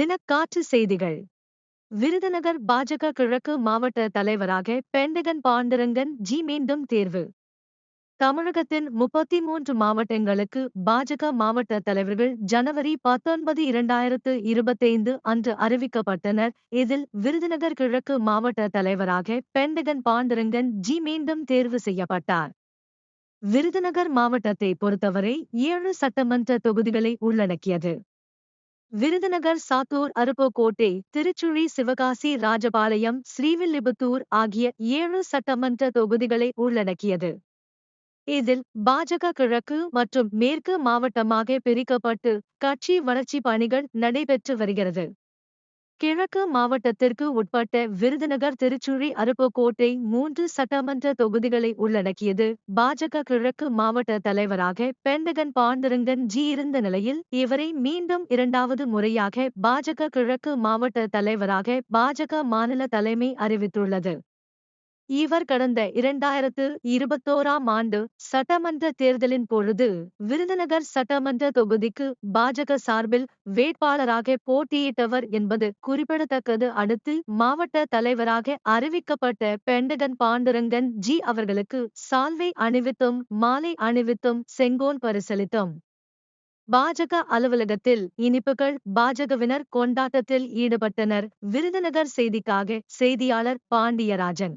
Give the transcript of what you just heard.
தினக்காற்று செய்திகள். விருதுநகர் பாஜக கிழக்கு மாவட்ட தலைவராக பெண்டகன் பாண்டரங்கன் ஜி மீண்டும் தேர்வு. தமிழகத்தின் முப்பத்தி மூன்று மாவட்டங்களுக்கு பாஜக மாவட்ட தலைவர்கள் ஜனவரி பத்தொன்பது இரண்டாயிரத்து இருபத்தைந்து அன்று அறிவிக்கப்பட்டனர். இதில் விருதுநகர் கிழக்கு மாவட்ட தலைவராக பெண்டகன் பாண்டரங்கன் ஜி மீண்டும் தேர்வு செய்யப்பட்டார். விருதுநகர் மாவட்டத்தை பொறுத்தவரை ஏழு சட்டமன்ற தொகுதிகளை உள்ளடக்கியது. விருதுநகர் சாத்தூர் அருப்புக்கோட்டை திருச்சுழி சிவகாசி ராஜபாளையம் ஸ்ரீவில்லிபுத்தூர் ஆகிய ஏழு சட்டமன்ற தொகுதிகளை உள்ளடக்கியது. இதில் பாஜக கிழக்கு மற்றும் மேற்கு மாவட்டமாக பிரிக்கப்பட்டு கட்சி வளர்ச்சி பணிகள் நடைபெற்று வருகிறது. கிழக்கு மாவட்டத்திற்கு உட்பட்ட விருதுநகர் திருச்சுழி அருப்புக்கோட்டை மூன்று சட்டமன்ற தொகுதிகளை உள்ளடக்கியது. பாஜக கிழக்கு மாவட்ட தலைவராக பெண்டகன் பாண்டுரங்கன் ஜி. இருந்த நிலையில் இவரை மீண்டும் இரண்டாவது முறையாக பாஜக கிழக்கு மாவட்ட தலைவராக பாஜக மாநில தலைமை அறிவித்துள்ளது. இவர் கடந்த இரண்டாயிரத்து இருபத்தோராம் ஆண்டு சட்டமன்ற தேர்தலின் பொழுது விருதுநகர் சட்டமன்ற தொகுதிக்கு பாஜக சார்பில் வேட்பாளராக போட்டியிட்டவர் என்பது குறிப்பிடத்தக்கது. அடுத்து மாவட்ட தலைவராக அறிவிக்கப்பட்ட பெண்டகன் பாண்டுரங்கன் ஜி அவர்களுக்கு சால்வை அணிவித்தும் மாலை அணிவித்தும் செங்கோல் பரிசளித்தும். பாஜக அலுவலகத்தில் இனிப்புகள் பாஜகவினர் கொண்டாட்டத்தில் ஈடுபட்டனர். விருதுநகர் செய்திக்காக செய்தியாளர் பாண்டியராஜன்.